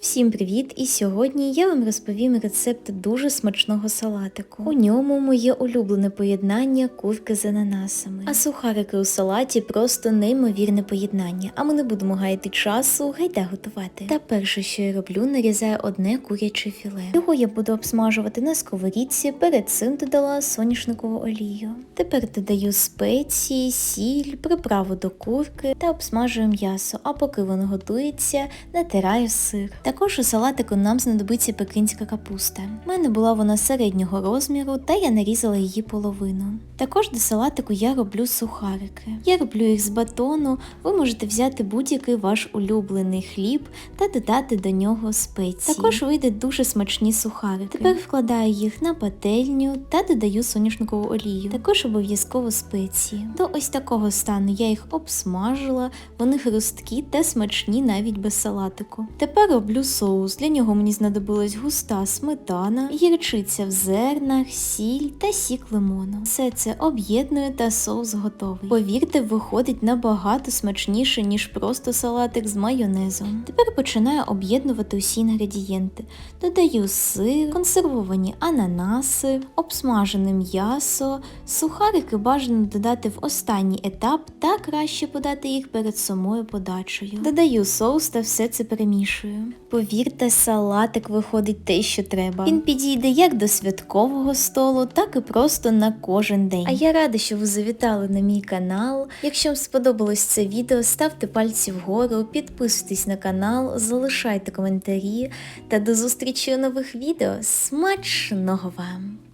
Всім привіт! І сьогодні я вам розповім рецепт дуже смачного салатику. У ньому моє улюблене поєднання курки з ананасами. А сухарики у салаті просто неймовірне поєднання. А ми не будемо гаяти часу, гайда готувати. Та перше, що я роблю, нарізаю одне куряче філе. Його я буду обсмажувати на сковорідці. Перед цим додала соняшникову олію. Тепер додаю спеції, сіль, приправу до курки та обсмажую м'ясо. А поки воно готується, натираю сир. Також у салатику нам знадобиться пекинська капуста. У мене була вона середнього розміру, та я нарізала її половину. Також до салатику я роблю сухарики. Я роблю їх з батону. Ви можете взяти будь-який ваш улюблений хліб та додати до нього спеції. Також вийде дуже смачні сухарики. Тепер вкладаю їх на пательню та додаю соняшникову олію. Також обов'язково спеції. До ось такого стану я їх обсмажила, вони хрусткі та смачні навіть без салатику. Тепер роблю соус. Для нього мені знадобилась густа сметана, гірчиця в зернах, сіль та сік лимону. Все це об'єдную та соус готовий. Повірте, виходить набагато смачніше, ніж просто салатик з майонезом. Тепер починаю об'єднувати усі інгредієнти. Додаю сир, консервовані ананаси, обсмажене м'ясо, сухарики бажано додати в останній етап та краще подати їх перед самою подачею. Додаю соус та все це перемішую. Повірте, салатик виходить те, що треба. Він підійде як до святкового столу, так і просто на кожен день. А я рада, що ви завітали на мій канал. Якщо вам сподобалось це відео, ставте пальці вгору, підписуйтесь на канал, залишайте коментарі та до зустрічі у нових відео. Смачного вам!